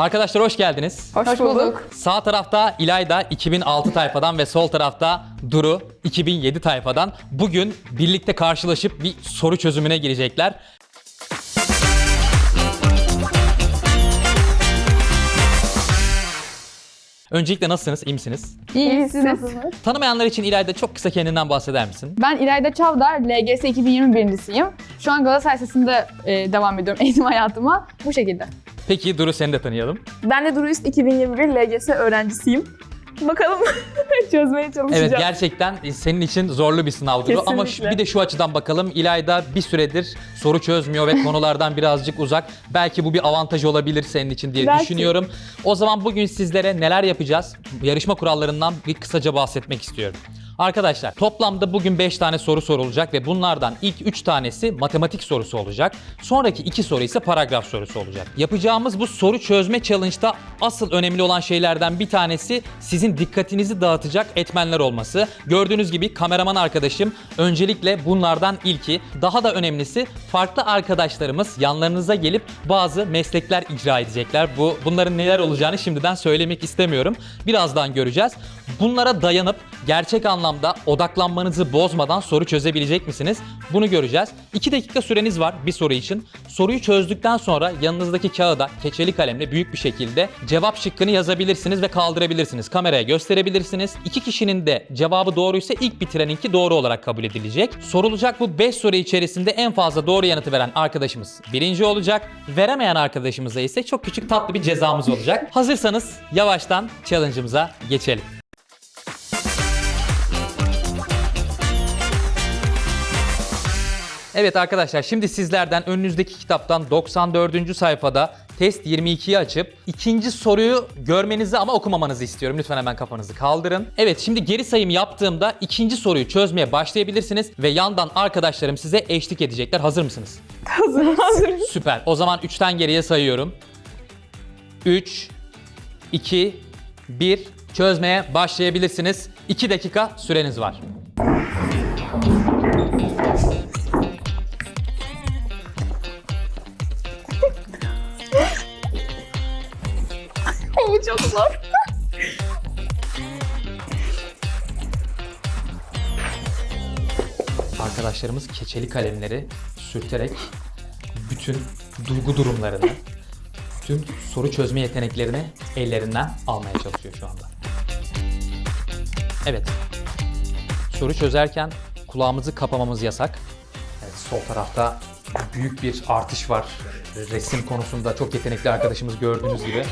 Arkadaşlar hoş geldiniz. Hoş, bulduk. Sağ tarafta İlayda 2006 tayfadan ve sol tarafta Duru 2007 tayfadan bugün birlikte karşılaşıp bir soru çözümüne girecekler. Öncelikle nasılsınız? İyi misiniz? İyi, siz nasılsınız? Tanımayanlar için İlayda çok kısa kendinden bahseder misin? Ben İlayda Çavdar, LGS 2020 birincisiyim. Şu an Galatasaray Lisesi'nde e, devam ediyorum eğitim hayatıma. Bu şekilde. Peki Duru seni de tanıyalım. Ben de Duruist 2021 LGS öğrencisiyim. Bakalım çözmeye çalışacağım. Evet gerçekten senin için zorlu bir sınav Duru. Ama şu- bir de şu açıdan bakalım. İlayda bir süredir soru çözmüyor ve konulardan birazcık uzak. Belki bu bir avantaj olabilir senin için diye Belki. düşünüyorum. O zaman bugün sizlere neler yapacağız? Yarışma kurallarından bir kısaca bahsetmek istiyorum. Arkadaşlar toplamda bugün 5 tane soru sorulacak ve bunlardan ilk 3 tanesi matematik sorusu olacak. Sonraki 2 soru ise paragraf sorusu olacak. Yapacağımız bu soru çözme challenge'da asıl önemli olan şeylerden bir tanesi sizin dikkatinizi dağıtacak etmenler olması. Gördüğünüz gibi kameraman arkadaşım öncelikle bunlardan ilki. Daha da önemlisi farklı arkadaşlarımız yanlarınıza gelip bazı meslekler icra edecekler. Bu bunların neler olacağını şimdiden söylemek istemiyorum. Birazdan göreceğiz. Bunlara dayanıp gerçek anlamda odaklanmanızı bozmadan soru çözebilecek misiniz? Bunu göreceğiz. 2 dakika süreniz var bir soru için. Soruyu çözdükten sonra yanınızdaki kağıda keçeli kalemle büyük bir şekilde cevap şıkkını yazabilirsiniz ve kaldırabilirsiniz. Kameraya gösterebilirsiniz. İki kişinin de cevabı doğruysa ilk bitireninki doğru olarak kabul edilecek. Sorulacak bu 5 soru içerisinde en fazla doğru yanıtı veren arkadaşımız birinci olacak. Veremeyen arkadaşımıza ise çok küçük tatlı bir cezamız olacak. Hazırsanız yavaştan challenge'ımıza geçelim. Evet arkadaşlar şimdi sizlerden önünüzdeki kitaptan 94. sayfada test 22'yi açıp ikinci soruyu görmenizi ama okumamanızı istiyorum. Lütfen hemen kafanızı kaldırın. Evet şimdi geri sayım yaptığımda ikinci soruyu çözmeye başlayabilirsiniz ve yandan arkadaşlarım size eşlik edecekler. Hazır mısınız? Hazır, hazır. Süper. O zaman 3'ten geriye sayıyorum. 3, 2, 1 çözmeye başlayabilirsiniz. 2 dakika süreniz var. Zor. Arkadaşlarımız keçeli kalemleri sürterek bütün duygu durumlarını, bütün soru çözme yeteneklerini ellerinden almaya çalışıyor şu anda. Evet. Soru çözerken kulağımızı kapamamız yasak. Evet, sol tarafta büyük bir artış var. Resim konusunda çok yetenekli arkadaşımız gördüğünüz gibi.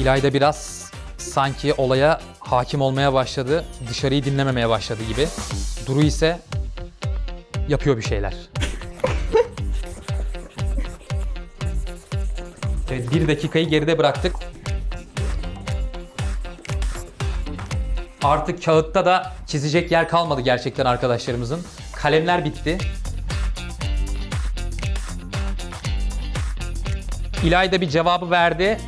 İlayda biraz sanki olaya hakim olmaya başladı, dışarıyı dinlememeye başladı gibi. Duru ise yapıyor bir şeyler. Evet, bir dakikayı geride bıraktık. Artık kağıtta da çizecek yer kalmadı gerçekten arkadaşlarımızın. Kalemler bitti. İlayda bir cevabı verdi.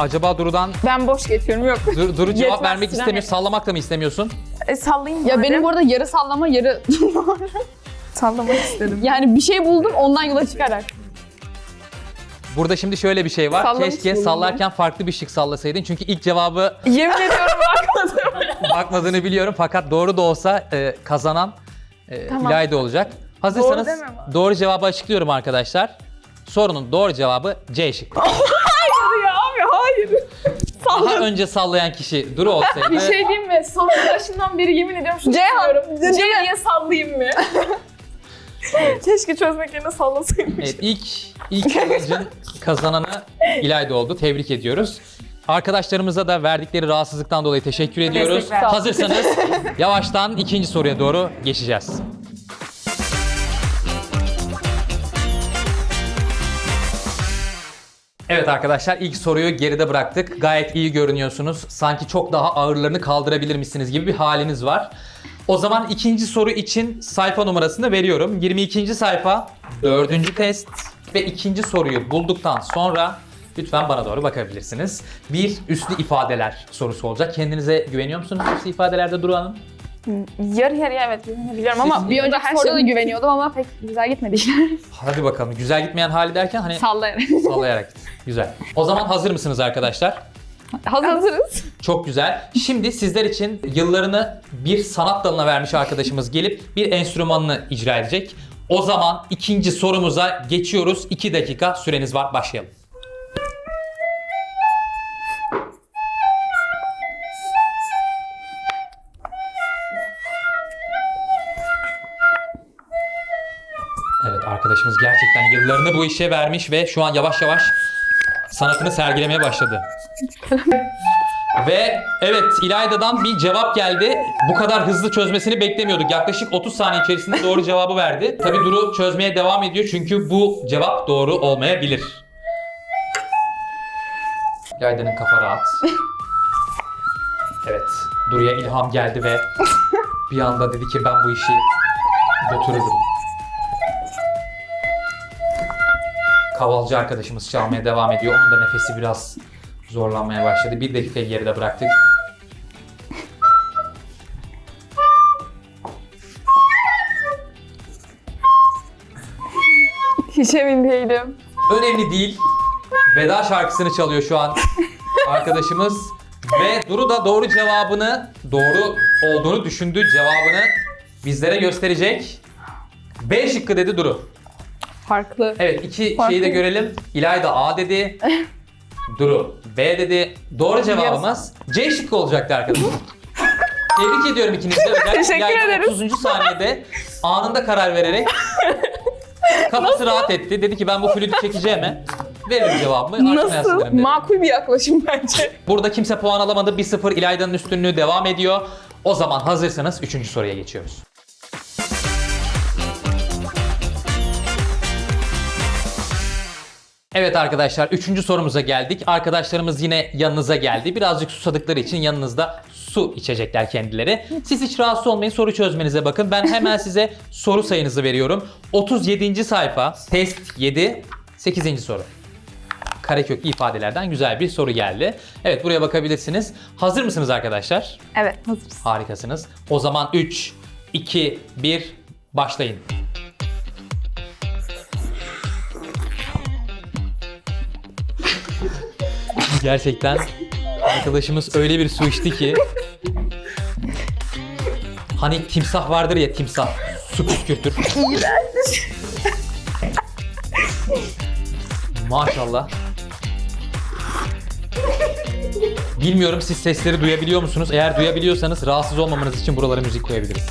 Acaba Duru'dan Ben boş geçiyorum yok. Dur, Duru cevap Yetmez, vermek istemiyor. yetmez. Sallamak da mı istemiyorsun? E, sallayayım Ya benim bu arada yarı sallama yarı... Sallamak istedim. yani bir şey buldum ondan yola çıkarak. Burada şimdi şöyle bir şey var. Sallamış Keşke bulundum. sallarken farklı bir şık sallasaydın. Çünkü ilk cevabı Yemin ediyorum bakmadım. bakmadığını biliyorum. Fakat doğru da olsa e, kazanan e, Tamam. İlayda olacak. Hazırsanız Doğru doğru cevabı açıklıyorum arkadaşlar. Sorunun doğru cevabı C şıkkı. Daha önce sallayan kişi Duru olsaydı Bir şey diyeyim mi? Son başından beri yemin ediyorum şunu Ceyhan, düşünüyorum. C'ye sallayayım mı? Keşke çözmek yerine sallasaymış. Evet, ilk ilk challenge'ın kazananı İlayda oldu. Tebrik ediyoruz. Arkadaşlarımıza da verdikleri rahatsızlıktan dolayı teşekkür ediyoruz. Hazırsanız yavaştan ikinci soruya doğru geçeceğiz. Evet arkadaşlar ilk soruyu geride bıraktık. Gayet iyi görünüyorsunuz. Sanki çok daha ağırlarını kaldırabilirmişsiniz gibi bir haliniz var. O zaman ikinci soru için sayfa numarasını veriyorum. 22. sayfa, dördüncü test ve ikinci soruyu bulduktan sonra lütfen bana doğru bakabilirsiniz. Bir üslü ifadeler sorusu olacak. Kendinize güveniyor musunuz üslü ifadelerde Duru Hanım? Yarı yarıya evet biliyorum ama Bir önceki her soruda da güveniyordum ama pek güzel gitmedi işler. Hadi bakalım. Güzel gitmeyen hali derken hani Sallayarak. sallayarak git. Güzel. O zaman hazır mısınız arkadaşlar? Hazırız. Çok güzel. Şimdi sizler için yıllarını bir sanat dalına vermiş arkadaşımız gelip bir enstrümanını icra edecek. O zaman ikinci sorumuza geçiyoruz. 2 dakika süreniz var. Başlayalım. Yıllarını bu işe vermiş ve şu an yavaş yavaş sanatını sergilemeye başladı. Ve evet İlayda'dan bir cevap geldi. Bu kadar hızlı çözmesini beklemiyorduk. Yaklaşık 30 saniye içerisinde doğru cevabı verdi. Tabi Duru çözmeye devam ediyor çünkü bu cevap doğru olmayabilir. İlayda'nın kafa rahat. Evet Duru'ya ilham geldi ve bir anda dedi ki ben bu işi götürürüm. Kavalcı arkadaşımız çalmaya devam ediyor. Onun da nefesi biraz zorlanmaya başladı. Bir dakikayı geride bıraktık. hiç emin değilim. Önemli değil. Veda şarkısını çalıyor şu an arkadaşımız. Ve Duru da doğru cevabını, doğru olduğunu düşündüğü cevabını bizlere gösterecek. B şıkkı dedi Duru. Farklı. Evet iki Farklı. şeyi de görelim. İlayda A dedi. Duru B dedi. Doğru cevabımız C şıkkı olacaktı arkadaşlar. Tebrik ediyorum ikinizi de. Özellikle Teşekkür ederiz. 30. saniyede anında karar vererek kafası rahat etti. Dedi ki ben bu flütü çekeceğime veririm cevabımı. Arkana Nasıl? yaslanırım dedi. Makul bir yaklaşım bence. Burada kimse puan alamadı. 1-0 İlayda'nın üstünlüğü devam ediyor. O zaman hazırsanız 3. soruya geçiyoruz. Evet arkadaşlar 3. sorumuza geldik. Arkadaşlarımız yine yanınıza geldi. Birazcık susadıkları için yanınızda su içecekler kendileri. Siz hiç rahatsız olmayın soru çözmenize bakın. Ben hemen size soru sayınızı veriyorum. 37. sayfa test 7 8. soru karekök ifadelerden güzel bir soru geldi. Evet buraya bakabilirsiniz. Hazır mısınız arkadaşlar? Evet hazırız. Harikasınız. O zaman 3, 2, 1 başlayın. Gerçekten arkadaşımız öyle bir su içti ki Hani timsah vardır ya timsah su püskürtür. Maşallah. Bilmiyorum siz sesleri duyabiliyor musunuz? Eğer duyabiliyorsanız rahatsız olmamanız için buralara müzik koyabiliriz.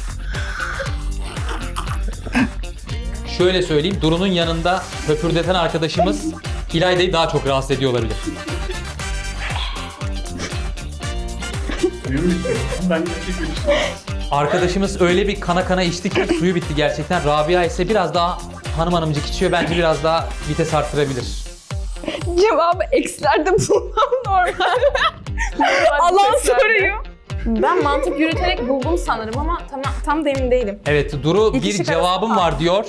Şöyle söyleyeyim, Duru'nun yanında höpürdeten arkadaşımız İlayda'yı daha çok rahatsız ediyor olabilir. Ben Arkadaşımız öyle bir kana kana içti ki suyu bitti gerçekten. Rabia ise biraz daha hanım hanımcık içiyor. Bence biraz daha vites arttırabilir. Cevabı eksilerde bulmam normal. Alan soruyu. Ben mantık yürüterek buldum sanırım ama tam, tam da emin değilim. Evet Duru İki bir şık cevabım var diyor.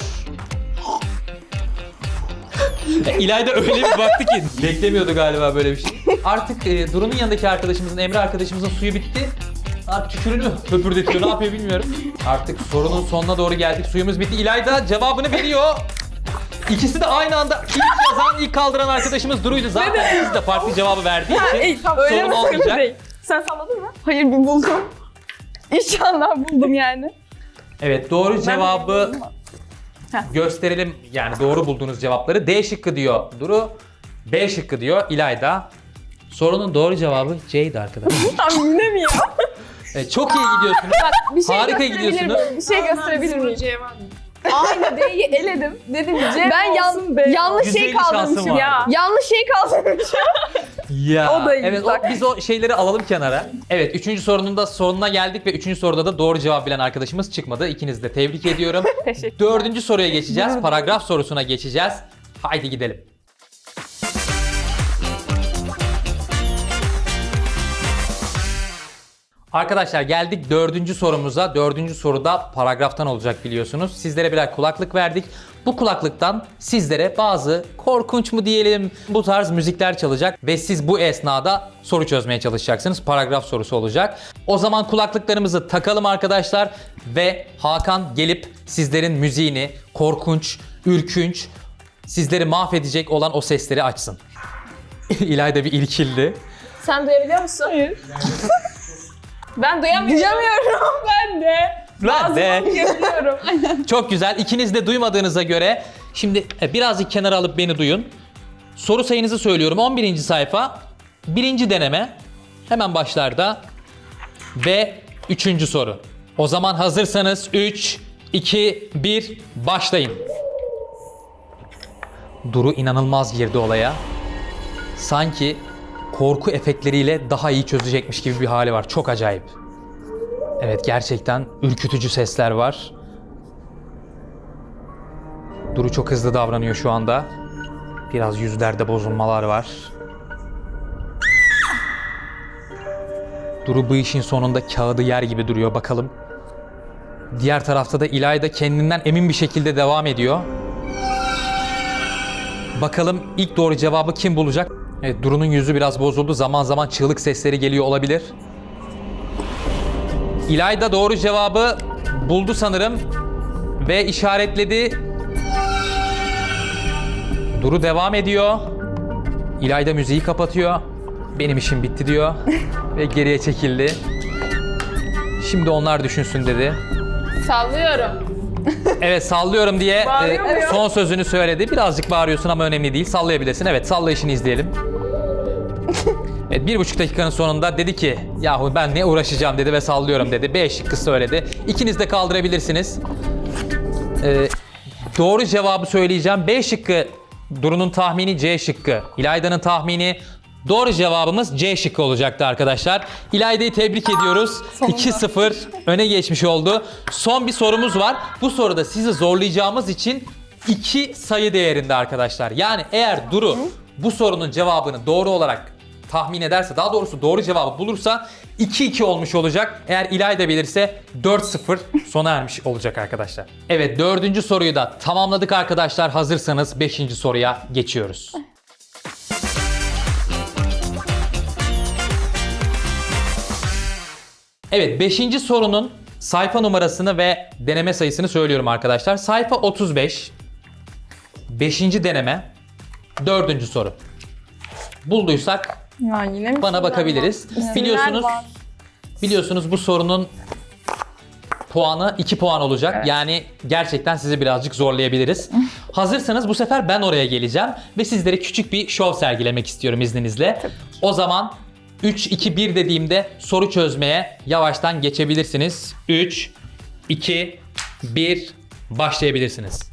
İlayda öyle bir baktı ki beklemiyordu galiba böyle bir şey. Artık e, Duru'nun yanındaki arkadaşımızın, Emre arkadaşımızın suyu bitti. Artık tükürünü höpürdetiyor. Ne yapıyor bilmiyorum. Artık sorunun sonuna doğru geldik. Suyumuz bitti. İlayda cevabını veriyor. İkisi de aynı anda ilk yazan, ilk kaldıran arkadaşımız Duru'ydu. Zaten ikisi de farklı cevabı verdiği için Ey, tamam, öyle sorun mi? Sıkıntı olmayacak. değil. Sen salladın mı? Hayır bir buldum. İnşallah buldum yani. Evet doğru cevabı Heh. gösterelim. Yani doğru bulduğunuz cevapları. D şıkkı diyor Duru. B şıkkı diyor İlayda. Sorunun doğru cevabı C'ydi arkadaşlar. Tam yine mi ya? Evet, çok iyi gidiyorsunuz. Bir şey Harika gösterebilir gidiyorsunuz. miyim? Bir şey gösterebilir miyim? Aynı D'yi eledim. Dedim C Ben yan, B yanlış şey elli şansım kaldırmışım. var. Ya. Yanlış şey kaldırmışım. Ya. O da iyi, Evet o, bak. biz o şeyleri alalım kenara. Evet üçüncü sorunun da sonuna geldik ve üçüncü soruda da doğru cevap bilen arkadaşımız çıkmadı. İkinizi de tebrik ediyorum. Teşekkür. Dördüncü soruya geçeceğiz. Paragraf sorusuna geçeceğiz. Haydi gidelim. Arkadaşlar geldik dördüncü sorumuza. Dördüncü soruda paragraftan olacak biliyorsunuz. Sizlere birer kulaklık verdik. Bu kulaklıktan sizlere bazı korkunç mu diyelim bu tarz müzikler çalacak ve siz bu esnada soru çözmeye çalışacaksınız. Paragraf sorusu olacak. O zaman kulaklıklarımızı takalım arkadaşlar ve Hakan gelip sizlerin müziğini korkunç, ürkünç, sizleri mahvedecek olan o sesleri açsın. İlayda bir ilkildi. Sen duyabiliyor musun? Hayır. ben duyamıyorum. Ben de. Ben de. Yapıyorum. Çok güzel. İkiniz de duymadığınıza göre şimdi e, birazcık kenara alıp beni duyun. Soru sayınızı söylüyorum. 11. sayfa. Birinci deneme. Hemen başlarda. Ve üçüncü soru. O zaman hazırsanız 3, 2, 1 başlayın. Duru inanılmaz girdi olaya. Sanki korku efektleriyle daha iyi çözecekmiş gibi bir hali var. Çok acayip. Evet gerçekten ürkütücü sesler var. Duru çok hızlı davranıyor şu anda. Biraz yüzlerde bozulmalar var. Duru bu işin sonunda kağıdı yer gibi duruyor bakalım. Diğer tarafta da İlayda kendinden emin bir şekilde devam ediyor. Bakalım ilk doğru cevabı kim bulacak? Evet Duru'nun yüzü biraz bozuldu. Zaman zaman çığlık sesleri geliyor olabilir. İlayda doğru cevabı buldu sanırım ve işaretledi. Duru devam ediyor. İlayda müziği kapatıyor. Benim işim bitti diyor ve geriye çekildi. Şimdi onlar düşünsün dedi. Sallıyorum. Evet sallıyorum diye Bağırıyor e, muyum? son sözünü söyledi. Birazcık bağırıyorsun ama önemli değil. Sallayabilirsin. Evet sallayışını izleyelim. Evet, bir buçuk dakikanın sonunda dedi ki yahu ben ne uğraşacağım dedi ve sallıyorum dedi. B şıkkı söyledi. İkiniz de kaldırabilirsiniz. Ee, doğru cevabı söyleyeceğim. B şıkkı Duru'nun tahmini C şıkkı. İlayda'nın tahmini doğru cevabımız C şıkkı olacaktı arkadaşlar. İlayda'yı tebrik ediyoruz. 2-0 öne geçmiş oldu. Son bir sorumuz var. Bu soruda sizi zorlayacağımız için 2 sayı değerinde arkadaşlar. Yani eğer Duru bu sorunun cevabını doğru olarak tahmin ederse, daha doğrusu doğru cevabı bulursa 2-2 olmuş olacak. Eğer İlayda bilirse 4-0 sona ermiş olacak arkadaşlar. Evet dördüncü soruyu da tamamladık arkadaşlar. Hazırsanız 5. soruya geçiyoruz. Evet 5. sorunun sayfa numarasını ve deneme sayısını söylüyorum arkadaşlar. Sayfa 35. 5. deneme. 4. soru. Bulduysak Ya yine mi? bana bakabiliriz. Biliyorsunuz var. biliyorsunuz bu sorunun puanı 2 puan olacak. Evet. Yani gerçekten sizi birazcık zorlayabiliriz. Hazırsanız bu sefer ben oraya geleceğim ve sizlere küçük bir şov sergilemek istiyorum izninizle. O zaman 3 2 1 dediğimde soru çözmeye yavaştan geçebilirsiniz. 3 2 1 başlayabilirsiniz.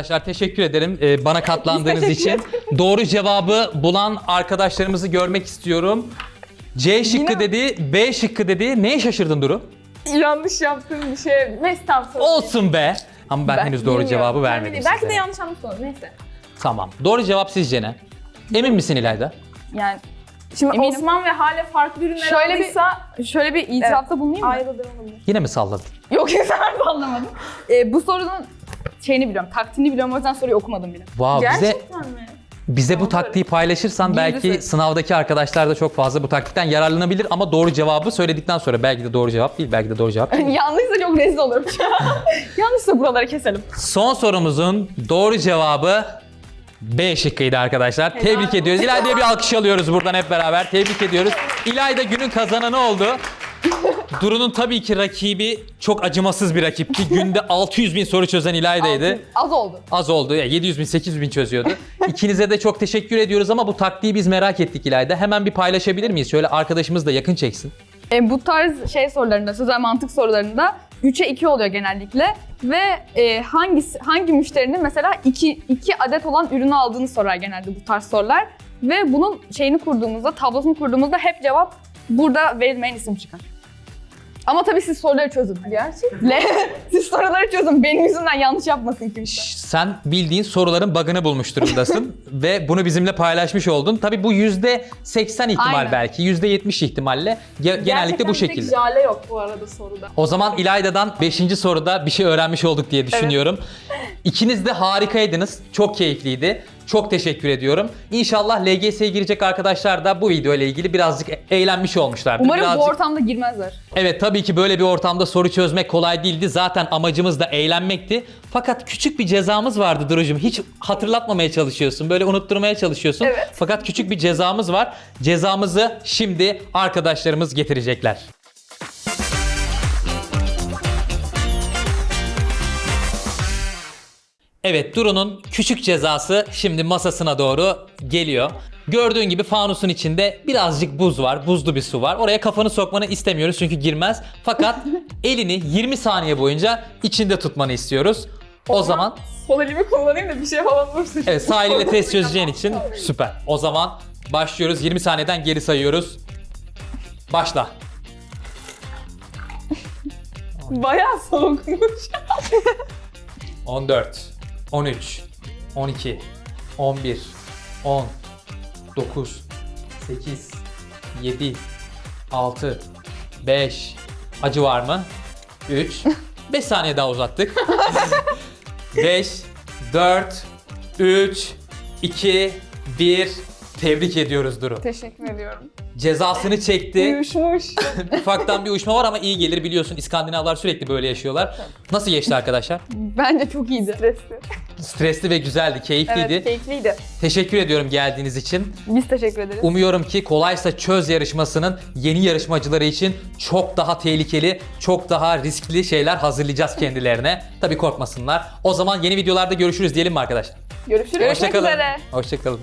Arkadaşlar teşekkür ederim ee, bana katlandığınız için. Doğru cevabı bulan arkadaşlarımızı görmek istiyorum. C şıkkı Yine- dedi, B şıkkı dedi. Neye şaşırdın Duru? Yanlış yaptığım bir şey. Neyse tamam sorun değil. Olsun be. Ama ben, Ben henüz doğru bilmiyorum. cevabı Ben vermedim bilmiyorum. Belki de yanlış anlamış olur. Neyse. Tamam. Doğru cevap sizce ne? Emin misin İlayda? Yani Şimdi Eminim. Osman ve Hale farklı ürünler şöyle aldıysa bir şöyle bir itirafta bulunayım mı? ayrılır olabilir. Yine mi salladın? Yok ben anlamadım. Ee, bu sorunun şeyini biliyorum, taktiğini biliyorum o yüzden soruyu okumadım bile. Wow, bize Gerçekten mi? bize bu taktiği paylaşırsan belki sınavdaki arkadaşlar da çok fazla bu taktikten yararlanabilir ama doğru cevabı söyledikten sonra belki de doğru cevap değil, belki de doğru cevap değil. Yanlışsa çok rezil olurum. Yanlışsa buraları keselim. Son sorumuzun doğru cevabı B şıkkıydı arkadaşlar. Tebrik ediyoruz. İlayda'ya bir alkış alıyoruz buradan hep beraber. Tebrik ediyoruz. İlayda günün kazananı oldu. Duru'nun tabii ki rakibi çok acımasız bir rakipti. Günde 600 bin soru çözen İlayda'ydı. Az oldu. Az oldu. Ya 700 bin, 800 bin çözüyordu. İkinize de çok teşekkür ediyoruz ama bu taktiği biz merak ettik İlayda. Hemen bir paylaşabilir miyiz? Şöyle arkadaşımız da yakın çeksin. E, bu tarz şey sorularında, sözel mantık sorularında 3'e 2 oluyor genellikle ve e, hangisi hangi müşterinin mesela 2 2 adet olan ürünü aldığını sorar genelde bu tarz sorular ve bunun şeyini kurduğumuzda, tablosunu kurduğumuzda hep cevap burada verilmeyen isim çıkar. Ama tabii siz soruları çözün. Gerçekten. siz soruları çözün. Benim yüzümden yanlış yapmasın kimse. Sen bildiğin soruların bug'ını bulmuş durumdasın ve bunu bizimle paylaşmış oldun. Tabii bu %80 ihtimal Aynen. belki, %70 ihtimalle ge- genellikle bu Gerçekten bir şekilde. tek jale yok bu arada soruda. O zaman İlayda'dan 5. soruda bir şey öğrenmiş olduk diye düşünüyorum. İkiniz de harikaydınız. Çok keyifliydi. Çok teşekkür ediyorum. İnşallah LGS'ye girecek arkadaşlar da bu video ile ilgili birazcık eğlenmiş olmuşlardır. Umarım birazcık... bu ortamda girmezler. Evet tabii ki böyle bir ortamda soru çözmek kolay değildi. Zaten amacımız da eğlenmekti. Fakat küçük bir cezamız vardı Duru'cum. Hiç hatırlatmamaya çalışıyorsun. Böyle unutturmaya çalışıyorsun. Evet. Fakat küçük bir cezamız var. Cezamızı şimdi arkadaşlarımız getirecekler. Evet Duru'nun küçük cezası şimdi masasına doğru geliyor. Gördüğün gibi fanusun içinde birazcık buz var, buzlu bir su var. Oraya kafanı sokmanı istemiyoruz çünkü girmez. Fakat elini 20 saniye boyunca içinde tutmanı istiyoruz. O zaman Sol elimi kullanayım da bir şey falan olursa. evet sağ eliyle test çözeceğin için süper. O zaman başlıyoruz. 20 saniyeden geri sayıyoruz. Başla. Bayağı soğukmuş. 14, 13, 12, 11, 10, 9, 8, 7, 6, 5, acı var mı? 3, 5 saniye daha uzattık. 5, 4, 3, 2, 1, tebrik ediyoruz Duru. Teşekkür ediyorum. Cezasını çekti. Uyuşmuş. Ufaktan bir uyuşma var ama iyi gelir biliyorsun. İskandinavlar sürekli böyle yaşıyorlar. Nasıl geçti arkadaşlar? Bence çok iyiydi. Stresli. Stresli ve güzeldi, keyifliydi. Evet, keyifliydi. Teşekkür ediyorum geldiğiniz için. Biz teşekkür ederiz. Umuyorum ki Kolaysa Çöz yarışmasının yeni yarışmacıları için çok daha tehlikeli, çok daha riskli şeyler hazırlayacağız kendilerine. Tabii korkmasınlar. O zaman yeni videolarda görüşürüz diyelim mi arkadaşlar? Görüşürüz. Görüşmek Hoşçakalın. Hoşçakalın.